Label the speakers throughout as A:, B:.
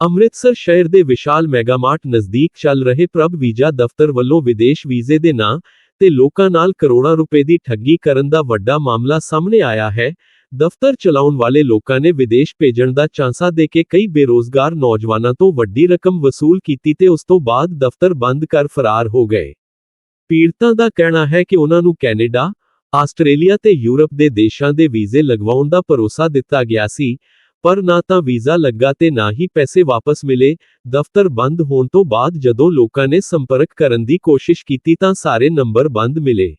A: ਅੰਮ੍ਰਿਤਸਰ ਸ਼ਹਿਰ ਦੇ ਵਿਸ਼ਾਲ ਮੈਗਾਮਾਰਟ ਨਜ਼ਦੀਕ ਚੱਲ ਰਹੇ ਪ੍ਰਭ ਵੀਜ਼ਾ ਦਫ਼ਤਰ ਵੱਲੋਂ ਵਿਦੇਸ਼ ਵੀਜ਼ੇ ਦੇ ਨਾਂ ਤੇ ਲੋਕਾਂ ਨਾਲ ਕਰੋੜਾਂ ਰੁਪਏ ਦੀ ਠੱਗੀ ਕਰਨ ਦਾ ਵੱਡਾ ਮਾਮਲਾ ਸਾਹਮਣੇ ਆਇਆ ਹੈ। ਦਫ਼ਤਰ ਚਲਾਉਣ ਵਾਲੇ ਲੋਕਾਂ ਨੇ ਵਿਦੇਸ਼ ਭੇਜਣ ਦਾ ਚਾਂਸਾ ਦੇ ਕੇ ਕਈ ਬੇਰੋਜ਼ਗਾਰ ਨੌਜਵਾਨਾਂ ਤੋਂ ਵੱਡੀ ਰਕਮ ਵਸੂਲ ਕੀਤੀ ਤੇ ਉਸ ਤੋਂ ਬਾਅਦ ਦਫ਼ਤਰ ਬੰਦ ਕਰ ਫਰਾਰ ਹੋ ਗਏ। ਪੀੜਤਾਂ ਦਾ ਕਹਿਣਾ ਹੈ ਕਿ ਉਹਨਾਂ ਨੂੰ ਕੈਨੇਡਾ, ਆਸਟ੍ਰੇਲੀਆ ਤੇ ਯੂਰਪ ਦੇ ਦੇਸ਼ਾਂ ਦੇ ਵੀਜ਼ੇ ਲਗਵਾਉਣ ਦਾ ਭਰੋਸਾ ਦਿੱਤਾ ਗਿਆ ਸੀ। ਪਰ ਨਾ ਤਾਂ ਵੀਜ਼ਾ ਲੱਗਾ ਤੇ ਨਾ ਹੀ ਪੈਸੇ ਵਾਪਸ ਮਿਲੇ। ਦਫ਼ਤਰ ਬੰਦ ਹੋਣ ਤੋਂ ਬਾਅਦ ਜਦੋਂ ਲੋਕਾਂ ਨੇ ਸੰਪਰਕ ਕਰਨ ਦੀ ਕੋਸ਼ਿਸ਼ ਕੀਤੀ ਤਾਂ ਸਾਰੇ ਨੰਬਰ ਬੰਦ ਮਿਲੇ।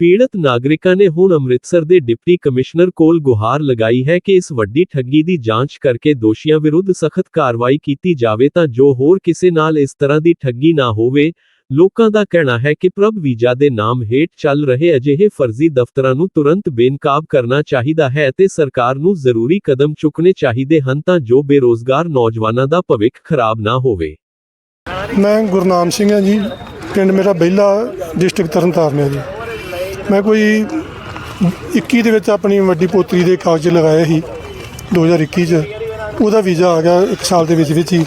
A: ਪੀੜਤ ਨਾਗਰਿਕਾਂ ਨੇ ਹੁਣ ਅੰਮ੍ਰਿਤਸਰ ਦੇ ਡਿਪਟੀ ਕਮਿਸ਼ਨਰ ਕੋਲ ਗੁਹਾਰ ਲਗਾਈ ਹੈ ਕਿ ਇਸ ਵੱਡੀ ਠੱਗੀ ਦੀ ਜਾਂਚ ਕਰਕੇ ਦੋਸ਼ੀਆਂ ਵਿਰੁੱਧ ਸਖਤ ਕਾਰਵਾਈ ਕੀਤੀ ਜਾਵੇ ਤਾਂ ਜੋ ਹੋਰ ਕਿਸੇ ਨਾਲ ਇਸ ਤਰ੍ਹਾਂ ਦੀ ਠੱਗੀ ਨਾ ਹੋਵੇ। ਲੋਕਾਂ ਦਾ ਕਹਿਣਾ ਹੈ ਕਿ ਪ੍ਰਭ ਵੀਜ਼ਾ ਦੇ ਨਾਮ ਹੇਠ ਚੱਲ ਰਹੇ ਅਜਿਹੇ ਫਰਜ਼ੀ ਦਫ਼ਤਰਾਂ ਨੂੰ ਤੁਰੰਤ ਬੇਨਕਾਬ ਕਰਨਾ ਚਾਹੀਦਾ ਹੈ ਅਤੇ ਸਰਕਾਰ ਨੂੰ ਜ਼ਰੂਰੀ ਕਦਮ ਚੁੱਕਣੇ ਚਾਹੀਦੇ ਹਨ ਤਾਂ ਜੋ ਬੇਰੋਜ਼ਗਾਰ ਨੌਜਵਾਨਾਂ ਦਾ ਭਵਿੱਖ ਖਰਾਬ ਨਾ ਹੋਵੇ।
B: ਮੈਂ ਗੁਰਨਾਮ ਸਿੰਘ ਹਾਂ ਜੀ, ਪਿੰਡ ਮੇਰਾ ਬਹਿਲਾ, ਡਿਸਟ੍ਰਿਕਟ ਤਰਨਤਾਰਨ ਹੈ ਜੀ। ਮੈਂ ਕੋਈ 21 ਦੇ ਵਿੱਚ ਆਪਣੀ ਵੱਡੀ ਪੋਤਰੀ ਦੇ ਕਾਗਜ਼ ਲਗਾਏ ਸੀ 2021 ਚ। ਉਹਦਾ ਵੀਜ਼ਾ ਆ ਗਿਆ ਇੱਕ ਸਾਲ ਦੇ ਵਿੱਚ ਵਿੱਚ ਹੀ।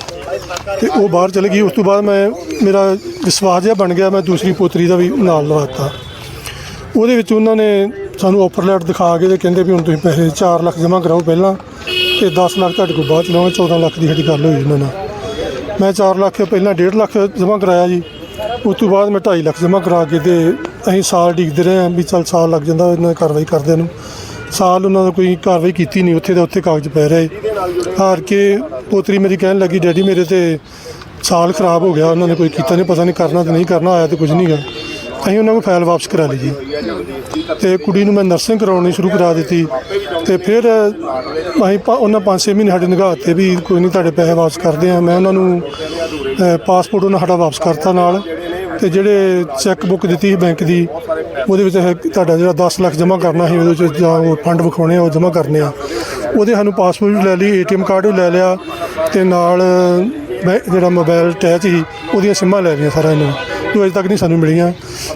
B: ਤੇ ਉਹ ਬਾਹਰ ਚਲੇ ਗਈ। ਉਸ ਤੋਂ ਬਾਅਦ ਮੈਂ, ਮੇਰਾ ਵਿਸ਼ਵਾਸ ਜਿਹਾ ਬਣ ਗਿਆ, ਮੈਂ ਦੂਸਰੀ ਪੋਤਰੀ ਦਾ ਵੀ ਨਾਲ ਲਵਾਤਾ ਉਹਦੇ ਵਿੱਚ ਉਹਨਾਂ ਨੇ ਸਾਨੂੰ ਆਫਰ ਲੈਟ ਦਿਖਾ ਕੇ ਤੇ ਕਹਿੰਦੇ ਵੀ ਹੁਣ ਤੁਸੀਂ ਪੈਸੇ 4 ਲੱਖ ਜਮ੍ਹਾਂ ਕਰਾਓ ਪਹਿਲਾਂ ਤੇ 10 ਲੱਖ ਤੁਹਾਡੇ ਕੋਲ ਬਾਅਦ ਚ ਲਵਾਂਗੇ 14 ਲੱਖ ਦੀ ਸਾਡੀ ਗੱਲ ਹੋਈ ਉਹਨਾਂ ਨਾਲ। ਮੈਂ 4 ਲੱਖ ਪਹਿਲਾਂ 1.5 ਲੱਖ ਜਮ੍ਹਾਂ ਕਰਾਇਆ ਜੀ। ਉਸ ਤੋਂ ਬਾਅਦ ਮੈਂ 2.5 ਲੱਖ ਜਮ੍ਹਾਂ ਕਰਾ ਕੇ ਤੇ ਅਸੀਂ ਸਾਲ ਡੀਕਦੇ ਰਹੇ ਹਾਂ ਵੀ ਚੱਲ ਸਾਲ ਲੱਗ ਜਾਂਦਾ ਇਹਨਾਂ ਕਾਰਵਾਈ ਕਰਦੇ ਨੂੰ। ਸਾਲ ਉਹਨਾਂ ਦਾ ਕੋਈ ਕਾਰਵਾਈ ਕੀਤੀ ਨਹੀਂ, ਉੱਥੇ ਦਾ ਉੱਥੇ ਕਾਗਜ਼ ਪੈ ਰਹੇ ਹਾਰ ਕੇ ਪੋਤਰੀ ਮੇਰੀ ਕਹਿਣ ਲੱਗੀ ਡੈਡੀ ਮੇਰੇ ਤੇ ਸਾਲ ਖਰਾਬ ਹੋ ਗਿਆ ਉਹਨਾਂ ਨੇ ਕੋਈ ਕੀਤਾ ਨਹੀਂ ਪਤਾ ਨਹੀਂ ਕਰਨਾ ਤੇ ਨਹੀਂ ਕਰਨਾ ਆਇਆ ਤੇ ਕੁਝ ਨਹੀਂ ਗਾ ਅਸੀਂ ਉਹਨਾਂ ਨੂੰ ਫਾਈਲ ਵਾਪਸ ਕਰਾ ਲਈ ਜੀ। ਤੇ ਕੁੜੀ ਨੂੰ ਮੈਂ ਨਰਸਿੰਗ ਕਰਾਉਣੀ ਸ਼ੁਰੂ ਕਰਾ ਦਿੱਤੀ ਤੇ ਫਿਰ ਅਸੀਂ ਪਾ- ਉਹਨਾਂ 5-6 ਮਹੀਨੇ ਸਾਡੇ ਨਿਗਾਹ ਤੇ ਵੀ ਕੋਈ ਨਹੀਂ ਤੁਹਾਡੇ ਪੈਸੇ ਵਾਪਸ ਕਰਦੇ ਆ ਮੈਂ ਉਹਨਾਂ ਨੂੰ ਅ, ਪਾਸਪੋਰਟ ਉਹਨਾਂ ਸਾਡਾ ਵਾਪਸ ਕਰਤਾ ਨਾਲ ਤੇ ਜਿਹੜੇ ਚੈੱਕ ਬੁੱਕ ਦਿੱਤੀ ਸੀ ਬੈਂਕ ਦੀ ਉਹਦੇ ਵਿੱਚ ਇਹ ਤੁਹਾਡਾ ਜਿਹੜਾ 10 ਲੱਖ ਜਮ੍ਹਾਂ ਕਰਨਾ ਸੀ ਉਹਦੇ ਵਿੱਚ ਜਾਂ ਉਹ ਫੰਡ ਵਿਖਾਉਣੇ ਆ ਉਹ ਜਮ੍ਹਾਂ ਕਰਨੇ ਆ। ਉਹਦੇ ਸਾਨੂੰ ਪਾਸਪੋਰਟ ਵੀ ਲੈ ਲਈ, ਏਟੀਐਮ ਕਾਰਡ ਵੀ ਲੈ ਲਿਆ ਤੇ ਨਾਲ, ਮੈਂ ਜਿਹੜਾ ਮੋਬਾਈਲ ਅਟੈਚ ਸੀ, ਉਹਦੀਆਂ ਸਿੰਮਾਂ ਲੈ ਲਈਆਂ ਸਾਰਾ ਇਹਨਾਂ ਜੋ ਅਜੇ ਤੱਕ ਨਹੀਂ ਸਾਨੂੰ ਮਿਲੀਆਂ।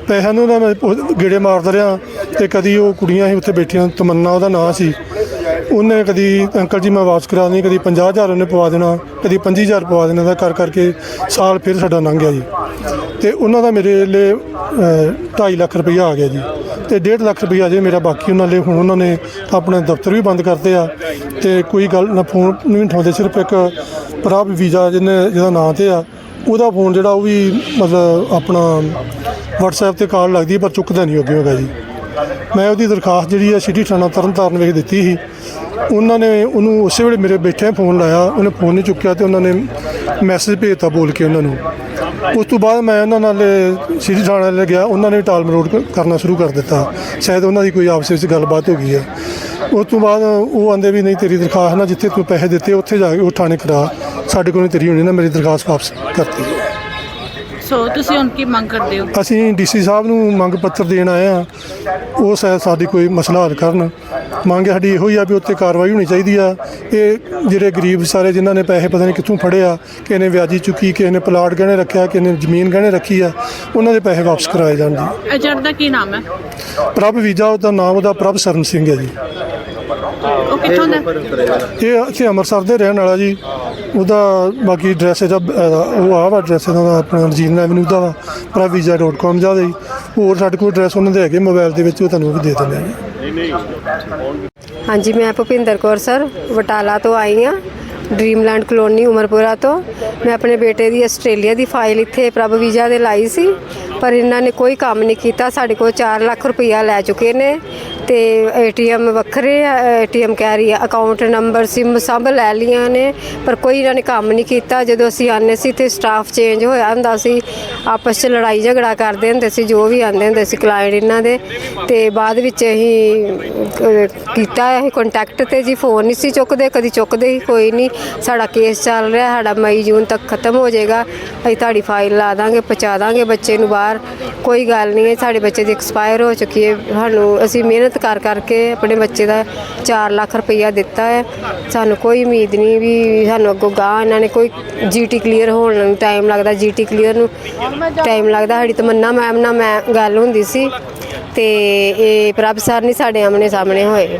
B: ਪੈਸਿਆਂ ਨੂੰ ਨਾ ਮੈਂ ਗੇੜੇ ਮਾਰਦਾ ਰਿਹਾ ਤੇ ਕਦੀ ਉਹ ਕੁੜੀਆਂ ਸੀ ਉੱਥੇ ਬੈਠੀਆਂ, ਤਮੰਨਾ ਉਹਦਾ ਨਾਂ ਸੀ। ਉਹਨੇ ਕਦੀ ਅੰਕਲ ਜੀ ਮੈਂ ਵਾਪਸ ਕਰਾ ਦੇਣੀ, ਕਦੀ 50000 ਉਹਨੇ ਪਵਾ ਦੇਣਾ, ਕਦੀ 25000 ਪਵਾ ਦੇਣਾ ਦਾ ਕਰ ਕਰਕੇ ਸਾਲ ਫਿਰ ਸਾਡਾ ਲੰਘ ਗਿਆ ਜੀ। ਤੇ ਉਹਨਾਂ ਦਾ ਮੇਰੇ ਲਈ 2.5 ਲੱਖ ਰੁਪਈਆ ਆ ਗਿਆ ਜੀ। ਤੇ 1.5 ਲੱਖ ਰੁਪਈਆ ਜੇ ਮੇਰਾ ਬਾਕੀ ਉਹਨਾਂ ਲਈ, ਹੁਣ ਉਹਨਾਂ ਨੇ ਆਪਣੇ ਦਫ਼ਤਰ ਵੀ ਬੰਦ ਕਰਤੇ ਆ। ਤੇ ਕੋਈ ਗੱਲ ਨਾ, ਫੋਨ ਨਹੀਂ ਉਠਾਉਂਦੇ, ਸਿਰਫ ਇੱਕ ਪ੍ਰਭ ਵੀਜ਼ਾ ਜਿਹਨੇ, ਜਿਹਦਾ ਨਾਂ ਤੇ ਆ, ਉਹਦਾ ਫੋਨ ਜਿਹੜਾ ਉਹ ਵੀ ਮਤਲਬ ਆਪਣਾ WhatsApp ਤੇ ਕਾਲ ਲੱਗਦੀ ਪਰ ਚੁੱਕਦਾ ਨਹੀਂ ਅੱਗੇ ਹੋਗਾ ਜੀ। ਮੈਂ ਉਹਦੀ ਦਰਖਾਸਤ ਜਿਹੜੀ ਆ ਸਿਟੀ ਥਾਣਾ ਤਰਨਤਾਰਨ ਵਿਖੇ ਦਿੱਤੀ ਸੀ। ਉਹਨਾਂ ਨੇ ਉਹਨੂੰ ਉਸੇ ਵੇਲੇ ਮੇਰੇ ਬੈਠੇ ਫੋਨ ਲਾਇਆ, ਉਹਨੇ ਫੋਨ ਨਹੀਂ ਚੁੱਕਿਆ ਤੇ ਉਹਨਾਂ ਨੇ ਮੈਸੇਜ ਭੇਜਤਾ ਬੋਲ ਕੇ ਉਹਨਾਂ ਨੂੰ। ਉਸ ਤੋਂ ਬਾਅਦ ਮੈਂ ਉਹਨਾਂ ਨਾਲ ਸਿਟੀ ਥਾਣੇ ਲੈ ਗਿਆ, ਉਹਨਾਂ ਨੇ ਟਾਲ ਮਰੋੜ ਕਰਨਾ ਸ਼ੁਰੂ ਕਰ ਦਿੱਤਾ। ਸ਼ਾਇਦ ਉਹਨਾਂ ਦੀ ਕੋਈ ਆਪਸ ਵਿੱਚ ਗੱਲਬਾਤ ਹੋ ਗਈ ਹੈ ਉਸ ਤੋਂ ਬਾਅਦ ਉਹ ਆਂਦੇ ਵੀ ਨਹੀਂ, ਤੇਰੀ ਦਰਖਾਸਤ ਨਾ ਜਿੱਥੇ ਤੂੰ ਪੈਸੇ ਦਿੱਤੇ, ਉੱਥੇ ਜਾ ਕੇ ਉਹ ਥਾਣੇ ਕਰਾ ਸਾਡੇ ਕੋਲ ਤੇਰੀ ਹੋਣੀ ਨਾ, ਮੇਰੀ ਦਰਖਾਸਤ ਵਾਪਸ ਕਰਤੀ।
C: ਸੋ ਤੁਸੀਂ ਹੁਣ ਕੀ ਮੰਗ ਕਰਦੇ ਹੋ?
B: ਅਸੀਂ ਡੀਸੀ ਸਾਹਿਬ ਨੂੰ ਮੰਗ ਪੱਤਰ ਦੇਣ ਆਏ ਆ ਉਹ ਸ਼ਾਇਦ ਸਾਡੀ ਕੋਈ ਮਸਲਾ ਹੱਲ ਕਰਨ। ਮੰਗ ਸਾਡੀ ਇਹੋ ਹੀ ਆ ਵੀ ਉੱਤੇ ਕਾਰਵਾਈ ਹੋਣੀ ਚਾਹੀਦੀ ਆ। ਇਹ ਜਿਹੜੇ ਗਰੀਬ ਸਾਰੇ ਜਿਨ੍ਹਾਂ ਨੇ ਪੈਸੇ ਪਤਾ ਨਹੀਂ ਕਿੱਥੋਂ ਫੜੇ ਆ ਕਿਸੇ ਨੇ ਵਿਆਜੀ ਚੁੱਕੀ ਕਿਸੇ ਨੇ ਪਲਾਟ ਗਹਿਣੇ ਰੱਖਿਆ ਕਿਸੇ ਨੇ ਜ਼ਮੀਨ ਗਹਿਣੇ ਰੱਖੀ ਆ ਉਹਨਾਂ ਦੇ ਪੈਸੇ ਵਾਪਸ ਕਰਾਏ ਜਾਣ ਜੀ।
C: ਏਜੰਟ ਦਾ ਕੀ ਨਾਮ ਹੈ?
B: ਪ੍ਰਭ ਵੀਜ਼ਾ ਉਹਦਾ ਨਾਮ ਉਹਦਾ ਪ੍ਰਭ ਸਰਨ ਸਿੰਘ ਹੈ ਜੀ।
C: ਉਹ ਕਿੱਥੋਂ ਦਾ?
B: ਇਹ ਇੱਥੇ ਅੰਮ੍ਰਿਤਸਰ ਦੇ ਰਹਿਣ ਵਾਲਾ ਜੀ। ਉਹਦਾ ਬਾਕੀ ਐਡਰੈਸ ਇਹਦਾ ਅਹ, ਉਹ ਆ ਵਾ ਐਡਰੈਸ ਇਹਦਾ ਆਪਣਾ ਰਜੀਨ ਐਵਨਿਊ ਦਾ ਵਾ। praviza.com ਜਾ ਦੇ। ਹੋਰ ਸਾਡੇ ਕੋਲ ਐਡਰੈਸ ਉਹਨਾਂ ਦੇ ਹੈਗੇ ਮੋਬਾਈਲ ਦੇ ਵਿੱਚ ਉਹ ਤੁਹਾਨੂੰ ਉਹ ਵੀ ਦੇ ਦਿੰਦੇ ਆ ਜੀ।
D: ਹਾਂਜੀ ਮੈਂ ਭੁਪਿੰਦਰ ਕੌਰ ਸਰ। ਬਟਾਲਾ ਤੋਂ ਆਈ ਹਾਂ ਡ੍ਰੀਮਲੈਂਡ ਕਲੋਨੀ ਉਮਰਪੁਰਾ ਤੋਂ। ਮੈਂ ਆਪਣੇ ਬੇਟੇ ਦੀ ਆਸਟ੍ਰੇਲੀਆ ਦੀ ਫਾਈਲ ਇੱਥੇ ਪ੍ਰਭ ਵੀਜ਼ਾ ਦੇ ਲਾਈ ਸੀ। ਪਰ ਇਹਨਾਂ ਨੇ ਕੋਈ ਕੰਮ ਨਹੀਂ ਕੀਤਾ। ਸਾਡੇ ਕੋਲ 4 ਲੱਖ ਰੁਪਈਆ ਲੈ ਚੁੱਕੇ ਨੇ। ਤੇ ਏਟੀਐਮ ਵੱਖਰੇ ਆ, ਏਟੀਐਮ ਕਹਿ ਰਹੀ ਆ ਅਕਾਊਂਟ ਨੰਬਰ ਸਿਮ ਸਭ ਲੈ ਲੀਆਂ ਨੇ, ਪਰ ਕੋਈ ਇਹਨਾਂ ਨੇ ਕੰਮ ਨਹੀਂ ਕੀਤਾ। ਜਦੋਂ ਅਸੀਂ ਆਨੇ ਸੀ, ਤੇ ਸਟਾਫ ਚੇਂਜ ਹੋਇਆ ਹੁੰਦਾ ਸੀ, ਆਪਸ 'ਚ ਲੜਾਈ ਝਗੜਾ ਕਰਦੇ ਹੁੰਦੇ ਸੀ, ਜੋ ਵੀ ਆਂਦੇ ਹੁੰਦੇ ਸੀ ਕਲਾਇੰਟ ਇਹਨਾਂ ਦੇ। ਤੇ ਬਾਅਦ ਵਿੱਚ ਅਸੀਂ ਕੀਤਾ ਅਸੀਂ ਕੰਟੈਕਟ ਤੇ ਜੀ ਫੋਨ ਨਹੀਂ ਸੀ ਚੁੱਕਦੇ, ਕਦੀ ਚੁੱਕਦੇ ਹੀ ਕੋਈ ਨਹੀਂ। ਸਾਡਾ ਕੇਸ ਚੱਲ ਰਿਹਾ, ਸਾਡਾ ਮਈ, ਜੂਨ ਤੱਕ ਖਤਮ ਹੋ ਜਾਏਗਾ। ਅਸੀਂ ਤੁਹਾਡੀ ਫਾਈਲ ਲਾ ਦਾਂਗੇ, ਪਹੁੰਚਾ ਦਾਂਗੇ ਬੱਚੇ ਨੂੰ ਬਾਹਰ। ਕੋਈ ਗੱਲ ਨਹੀਂ ਹੈ ਸਾਡੇ ਬੱਚੇ ਦੀ ਐਕਸਪਾਇਰ ਹੋ ਚੁੱਕੀ ਹੈ। ਸਾਨੂੰ, ਅਸੀਂ ਮਿਹਨਤ ਕਰ ਕਰਕੇ ਆਪਣੇ ਬੱਚੇ ਦਾ 4 ਲੱਖ ਰੁਪਈਆ ਦਿੱਤਾ ਹੈ। ਸਾਨੂੰ ਕੋਈ ਉਮੀਦ ਨਹੀਂ ਵੀ ਸਾਨੂੰ ਅੱਗੋਂ ਗਾਹ ਇਹਨਾਂ ਨੇ ਕੋਈ ਜੀਟੀ ਕਲੀਅਰ ਹੋਣ ਨੂੰ ਟਾਈਮ ਲੱਗਦਾ। ਜੀਟੀ ਕਲੀਅਰ ਨੂੰ ਟਾਈਮ ਲੱਗਦਾ। ਸਾਡੀ ਤਮੰਨਾ ਮੈਮ ਨਾਲ ਮੈਂ ਗੱਲ ਹੁੰਦੀ ਸੀ। ਤੇ ਇਹ ਪ੍ਰਭ ਸਰ ਨਹੀਂ ਸਾਡੇ ਆਮਣੇ ਸਾਹਮਣੇ ਹੋਏ।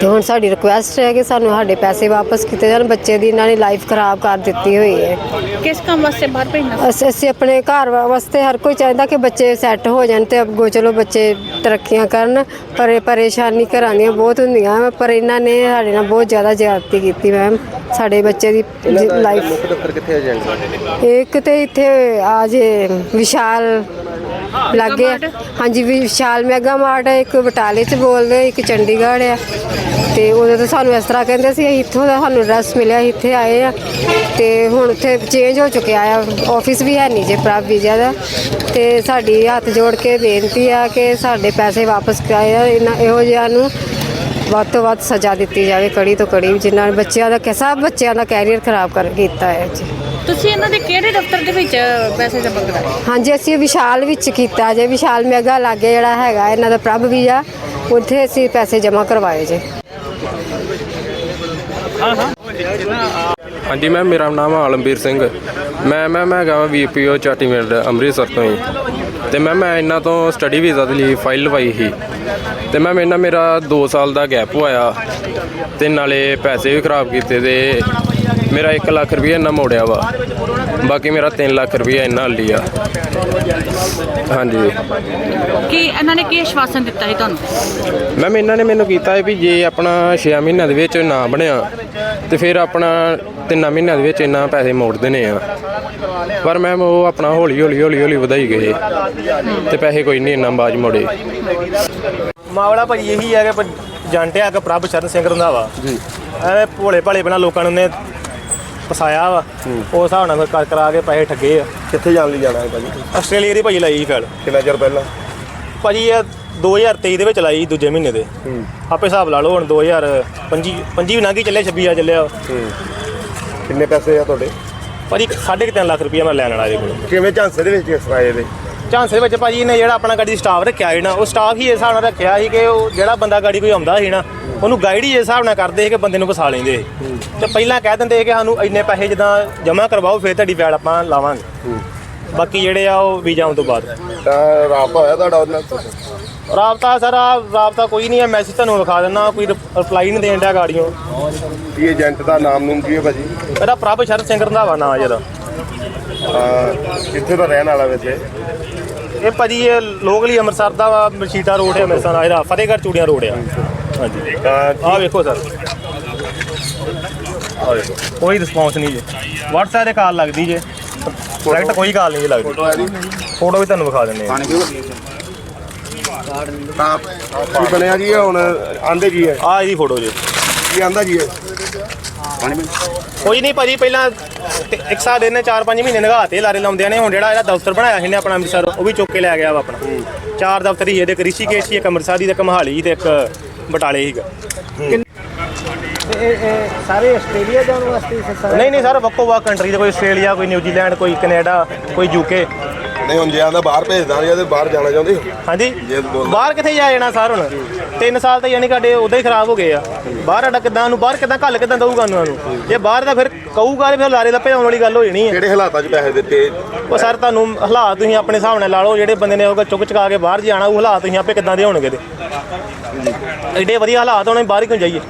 D: ਤੇ ਹੁਣ ਸਾਡੀ ਰਿਕੁਐਸਟ ਹੈ ਕਿ ਸਾਨੂੰ ਸਾਡੇ ਪੈਸੇ ਵਾਪਸ ਕੀਤੇ ਜਾਣ ਬੱਚੇ ਦੀ ਇਹਨਾਂ ਨੇ ਲਾਈਫ ਖਰਾਬ ਕਰ ਦਿੱਤੀ ਹੋਈ ਹੈ।
C: ਕਿਸ ਕੰਮ ਵਾਸਤੇ ਬਾਹਰ ਭੇਜਣਾ
D: ਅਸੀਂ ਅਸੀਂ ਆਪਣੇ ਘਰ ਵਾਸਤੇ ਹਰ ਕੋਈ ਚਾਹੁੰਦਾ ਕਿ ਬੱਚੇ ਸੈੱਟ ਹੋ ਜਾਣ ਤੇ ਅੱਗੋਂ ਚਲੋ ਬੱਚੇ ਤਰੱਕੀਆਂ ਕਰਨ ਪਰ ਪਰੇਸ਼ਾਨੀ ਘਰਾਂ ਦੀਆਂ ਬਹੁਤ ਹੁੰਦੀਆਂ ਪਰ ਇਹਨਾਂ ਨੇ ਸਾਡੇ ਨਾਲ ਬਹੁਤ ਜ਼ਿਆਦਾ ਜ਼ਿਆਦਤੀ ਕੀਤੀ ਮੈਮ। ਸਾਡੇ ਬੱਚੇ ਦੀ ਲਾਈਫ
E: ਮੁੱਖ ਦਫ਼ਤਰ ਕਿੱਥੇ ਹੈ ਏਜੰਟ
D: ਇੱਕ ਤੇ ਇੱਥੇ ਆ ਜੇ ਵਿਸ਼ਾਲ ਲੱਗੇ
C: ਮਾਰਟ?
D: ਹਾਂਜੀ ਵਿਸ਼ਾਲ ਮੈਗਾ ਮਾਰਟ ਹੈ ਇੱਕ ਬਟਾਲੇ ਚ ਬੋਲਦੇ ਇੱਕ ਚੰਡੀਗੜ੍ਹ ਆ। ਤੇ ਉਦੋਂ ਤਾਂ ਸਾਨੂੰ ਇਸ ਤਰ੍ਹਾਂ ਕਹਿੰਦੇ ਸੀ ਅਸੀਂ ਇੱਥੋਂ ਦਾ ਸਾਨੂੰ ਐਡਰੈਸ ਮਿਲਿਆ ਅਸੀਂ ਇੱਥੇ ਆਏ ਆ। ਤੇ ਹੁਣ ਉੱਥੇ ਚੇਂਜ ਹੋ ਚੁੱਕਿਆ ਆ। ਆਫਿਸ ਵੀ ਹੈ ਨਹੀਂ ਜੇ ਪ੍ਰਭ ਵੀਜ਼ਾ ਦਾ। ਤੇ ਸਾਡੀ ਹੱਥ ਜੋੜ ਕੇ ਬੇਨਤੀ ਆ ਕਿ ਸਾਡੇ ਪੈਸੇ ਵਾਪਸ ਕਰਾਏ ਆ। ਇਹਨਾਂ ਇਹੋ ਜਿਹਿਆਂ ਨੂੰ ਵੱਧ ਤੋਂ ਵੱਧ ਸਜ਼ਾ ਦਿੱਤੀ ਜਾਵੇ ਕੜੀ ਤੋਂ ਕੜੀ ਜਿਨ੍ਹਾਂ ਨੇ ਬੱਚਿਆਂ ਦਾ ਕਿ ਸਭ ਬੱਚਿਆਂ ਦਾ ਕੈਰੀਅਰ ਖਰਾਬ ਕਰ ਕੀਤਾ ਹੈ ਜੀ।
C: ਤੁਸੀਂ ਇਹਨਾਂ ਦੇ ਕਿਹੜੇ ਦਫ਼ਤਰ ਦੇ ਵਿੱਚ ਪੈਸੇ ਜਮ੍ਹਾਂ ਕਰਾਏ
D: ਹਾਂਜੀ ਅਸੀਂ ਵਿਸ਼ਾਲ ਵਿੱਚ ਕੀਤਾ ਜੇ। ਵਿਸ਼ਾਲ ਮੈਗਾ ਲਾਗੇ ਜਿਹੜਾ ਹੈਗਾ ਇਹਨਾਂ ਦਾ ਪ੍ਰਭ ਵੀਜ਼ਾ ਉੱਥੇ ਅਸੀਂ ਪੈਸੇ ਜਮ੍ਹਾਂ ਕਰਵਾਏ ਜੇ।
F: ਹਾਂਜੀ ਮੈਮ ਮੇਰਾ ਨਾਮ ਆਲਮਵੀਰ ਸਿੰਘ। ਮੈਂ ਮੈਂ ਮੈਂ ਹੈਗਾ ਵੀਪੀਓ ਚਾਟੀਵਿੰਡ ਅੰਮ੍ਰਿਤਸਰ ਤੋਂ ਹੀ। ਤੇ ਮੈਂ ਮੈਂ ਇਹਨਾਂ ਤੋਂ ਸਟੱਡੀ ਵੀਜ਼ਾ ਦੇ ਲਈ ਫਾਈਲ ਲਵਾਈ ਸੀ। ਤੇ ਮੈਂ ਇਹਨਾਂ ਮੇਰਾ 2 ਸਾਲ ਦਾ ਗੈਪ ਹੋਇਆ। ਤੇ ਨਾਲੇ ਪੈਸੇ ਵੀ ਖਰਾਬ ਕੀਤੇ ਤੇ ਮੇਰਾ 1 ਲੱਖ ਰੁਪਏ ਇਹਨਾਂ ਮੋੜਿਆ ਵਾ। ਬਾਕੀ ਮੇਰਾ 3 ਲੱਖ ਰੁਪਏ ਇਹਨਾਂ ਹੱਲੀ ਆ। ਹਾਂਜੀ।
C: ਕੀ ਇਹਨਾਂ ਨੇ ਕੀ ਆਸ਼ਵਾਸਨ ਦਿੱਤਾ ਸੀ ਤੁਹਾਨੂੰ?
F: ਮੈਮ ਇਹਨਾਂ ਨੇ ਮੈਨੂੰ ਕੀਤਾ ਹੈ ਵੀ ਜੇ ਆਪਣਾ 6 ਮਹੀਨਿਆਂ ਦੇ ਵਿੱਚ ਨਾ ਬਣਿਆ ਤੇ ਫਿਰ ਆਪਣਾ 3 ਮਹੀਨਿਆਂ ਦੇ ਵਿੱਚ ਇਹਨਾਂ ਪੈਸੇ ਮੋੜ ਦੇਣੇ ਆ। ਪਰ ਮੈਮ ਉਹ ਆਪਣਾ ਹੌਲੀ ਹੌਲੀ ਹੌਲੀ ਹੌਲੀ ਵਧਾਈ ਗਏ। ਤੇ ਪੈਸੇ ਕੋਈ ਨਹੀਂ ਇੰਨਾ ਬਾਜ ਮੋੜੇ।
G: ਮਾਮਲਾ ਭਾਜੀ ਇਹੀ ਹੈ ਕਿ ਜੰਟਿਆ ਕਿ ਪ੍ਰਭ ਸ਼ਰਨ ਸਿੰਘ ਰੰਧਾਵਾ। ਜੀ। ਐਵੇਂ ਭੋਲੇ ਭਾਲੇ ਬਣਾ ਲੋਕਾਂ ਨੂੰ ਨੇ ਫਸਾਇਆ ਵਾ। ਉਸ ਹਿਸਾਬ ਨਾਲ ਫਿਰ ਕਰ ਕਰਾ ਕੇ ਪੈਸੇ ਠੱਗੇ ਆ।
E: ਕਿੱਥੇ ਜਾਣ ਲਈ ਜਾਣਾ ਹੈ ਭਾਜੀ?
G: ਆਸਟ੍ਰੇਲੀਆ ਦੀ ਭਾਜੀ ਲਾਈ ਸੀ ਫੈਲ।
E: ਕਿੰਨਾ ਚਿਰ ਪਹਿਲਾਂ?
G: ਭਾਜੀ ਇਹ 2023 ਦੇ ਵਿੱਚ ਲਾਈ ਦੂਜੇ ਮਹੀਨੇ ਦੇ। ਆਪੇ ਹਿਸਾਬ ਲਾ ਲਓ ਹੁਣ 2025 25 ਵੀ ਲੰਘੀ ਚੱਲਿਆ 26 ਆ ਚੱਲਿਆ।
E: ਕਿੰਨੇ ਪੈਸੇ ਆ ਤੁਹਾਡੇ?
G: ਭਾਜੀ 3.5 ਲੱਖ ਰੁਪਇਆ ਮੈਂ ਲੈਣ ਵਾਲਾ ਇਹਦੇ ਕੋਲ।
E: ਕਿਵੇਂ ਝਾਂਸੇ ਦੇ ਵਿੱਚ ਕਿਸ ਤਰ੍ਹਾਂ ਇਹਦੇ?
G: ਝਾਂਸੇ ਵਿੱਚ ਭਾਜੀ ਨੇ ਜਿਹੜਾ ਆਪਣਾ ਗੱਡੀ ਸਟਾਫ ਰੱਖਿਆ ਸੀ ਨਾ ਉਹ ਸਟਾਫ ਹੀ ਇਸ ਹਿਸਾਬ ਨਾਲ ਰੱਖਿਆ ਸੀ ਕਿ ਉਹ ਜਿਹੜਾ ਬੰਦਾ ਗਾੜੀ ਕੋਈ ਆਉਂਦਾ ਸੀ ਨਾ ਉਹਨੂੰ ਗਾਈਡ ਹੀ ਇਸ ਹਿਸਾਬ ਨਾਲ ਕਰਦੇ ਸੀ ਕਿ ਬੰਦੇ ਨੂੰ ਫਸਾ ਲੈਂਦੇ ਸੀ। ਤੇ ਪਹਿਲਾਂ ਕਹਿ ਦਿੰਦੇ ਸੀ ਕਿ ਸਾਨੂੰ ਇੰਨੇ ਪੈਸੇ ਜਿੱਦਾਂ ਜਮ੍ਹਾਂ ਕਰਵਾਓ ਫਿਰ ਤੁਹਾਡੀ ਵੈਲ ਆਪਾਂ ਲਾਵਾਂਗੇ। ਬਾਕੀ ਜਿਹੜੇ ਆ ਉਹ ਵੀਜ਼ਾ ਆਉਣ ਤੋਂ ਬਾਅਦ।
E: ਤਾਂ ਰਾਬਤਾ ਹੋਇਆ ਤੁਹਾਡਾ ਉਹਨਾਂ
G: ਰਾਬਤਾ ਸਰ ਆ ਰਾਬਤਾ ਕੋਈ ਨਹੀਂ ਹੈ ਮੈਸੇਜ ਤੁਹਾਨੂੰ ਵਿਖਾ ਦਿੰਦਾ ਕੋਈ ਰਿਪਲਾਈ ਨਹੀਂ ਦੇਣ ਡਿਆ ਗਾੜੀਆਂ
E: ਕੀ ਏਜੰਟ ਦਾ ਨਾਮ ਨੂਮ ਕੀ ਹੈ ਭਾਜੀ?
G: ਇਹਦਾ ਪ੍ਰਭ ਸ਼ਰਨ ਸਿੰਘ ਰੰਧਾਵਾ ਨਾਂ ਜਿਹਦਾ
E: ਅਹ ਕਿੱਥੇ ਦਾ ਰਹਿਣ ਵਾਲਾ ਵੈਸੇ?
G: ਇਹ ਭਾਜੀ ਇਹ ਲੋਕਲੀ ਅੰਮ੍ਰਿਤਸਰ ਦਾ ਵਾ, ਮਸ਼ੀਟਾ ਰੋਡ ਹੈ ਅੰਮ੍ਰਿਤਸਰ ਦਾ ਇਹਦਾ ਫਤਿਹਗੜ੍ਹ ਚੂੜੀਆਂ ਰੋਡ ਆ। ਹਾਂਜੀ। ਆਹ ਵੇਖੋ ਸਰ। ਵੇਖੋ। ਕੋਈ ਰਿਸਪੌਂਸ ਨਹੀਂ ਜੇ। WhatsApp ਤੇ ਕਾਲ ਲੱਗਦੀ ਜੇ। ਡਾਇਰੈਕਟ ਕੋਈ ਕਾਲ ਨਹੀਂ ਜੇ ਲੱਗਦੀ।
E: ਫੋਟੋ
G: ਵੀ ਤੁਹਾਨੂੰ ਵਿਖਾ ਦਿੰਦੇ ਆ
E: ਤਾਂ ਬਣਿਆ ਜੀ ਇਹ ਹੁਣ? ਆਂਦੇ ਜੀ ਹੈ?
G: ਆਹ ਇਹਦੀ ਫੋਟੋ ਜੇ।
E: ਕੀ ਆਂਦਾ ਜੀ ਹੈ
G: ਕੋਈ ਨਹੀਂ ਭਾਜੀ ਪਹਿਲਾਂ ਤੇ ਇੱਕ ਸਾਲ ਦੇ ਨੇ 4-5 ਮਹੀਨੇ ਨਗਾਤੇ ਲਾਰੇ ਲਾਉਂਦਿਆਂ ਨੇ ਹੁਣ ਜਿਹੜਾ ਇਹਦਾ ਦਫ਼ਤਰ ਬਣਾਇਆ ਸੀ ਨੇ ਆਪਣਾ ਅੰਮ੍ਰਿਤਸਰ ਉਹ ਵੀ ਚੁੱਕ ਕੇ ਲੈ ਗਿਆ ਵਾ ਆਪਣਾ। ਚਾਰ ਦਫ਼ਤਰ ਹੀ ਇਹਦੇ ਇੱਕ ਰਿਸ਼ੀਕੇਸ਼ ਸੀ ਇੱਕ ਅੰਮ੍ਰਿਤਸਰ ਦੀ ਤੇ ਇੱਕ ਮਹਾਲੀ ਤੇ ਇੱਕ ਬਟਾਲੇ ਸੀਗਾ
H: ਸਾਰੇ ਆਸਟ੍ਰੇਲੀਆ ਜਾਣ ਵਾਸਤੇ ਹੀ ਸਰ
G: ਨਹੀਂ ਨਹੀਂ ਸਰ ਵੱਖੋ ਵੱਖ ਕੰਟਰੀ ਦੇ ਕੋਈ ਆਸਟ੍ਰੇਲੀਆ ਕੋਈ ਨਿਊਜ਼ੀਲੈਂਡ ਕੋਈ ਕੈਨੇਡਾ ਕੋਈ ਯੂਕੇ
E: ਨਹੀਂ ਹੁਣ ਜੇ ਆਂਦਾ ਬਾਹਰ ਭੇਜਦਾ ਜਾਂ ਤੇ ਬਾਹਰ ਜਾਣਾ ਚਾਹੁੰਦੇ।
G: ਹਾਂਜੀ। ਬਾਹਰ ਕਿੱਥੇ ਜਾ ਜਾਣਾ ਸਰ ਹੁਣ? 3 ਸਾਲ ਤਾਂ ਯਾਨੀ ਸਾਡੇ ਉਦਾਂ ਹੀ ਖਰਾਬ ਹੋ ਗਏ ਆ। ਬਾਹਰ ਸਾਡਾ ਕਿੱਦਾਂ ਨੂੰ ਬਾਹਰ ਕਿੱਦਾਂ ਘੱਲ ਕਿੱਦਾਂ ਦਊਗਾ ਉਹਨਾਂ ਨੂੰ ਜੇ ਬਾਹਰ ਤਾਂ ਫਿਰ ਕਹੂਗਾ ਤੇ ਫਿਰ ਲਾਰੇ ਲੱਪੇ ਆਉਣ ਵਾਲੀ ਗੱਲ ਹੋ ਜਾਣੀ ਹੈ।
E: ਕਿਹੜੇ ਹਾਲਾਤਾਂ 'ਚ ਪੈਸੇ ਦਿੱਤੇ?
G: ਉਹ ਸਰ ਤੁਹਾਨੂੰ ਹਾਲਾਤ ਤੁਸੀਂ ਆਪਣੇ ਹਿਸਾਬ ਨਾਲ ਲਾ ਲਓ ਜਿਹੜੇ ਬੰਦੇ ਨੇ ਉਹ ਚੁੱਕ ਚੁਕਾ ਕੇ ਬਾਹਰ ਜਾਣਾ ਉਹ ਹਾਲਾਤ ਤੁਸੀਂ ਆਪੇ ਕਿੱਦਾਂ ਦੇ ਹੋਣਗੇ ਤੇ। ਐਡੇ ਵਧੀਆ ਹਾਲਾਤ ਹੋਣੇ ਬਾਹਰ ਕਿਉਂ ਜਾਈਏ?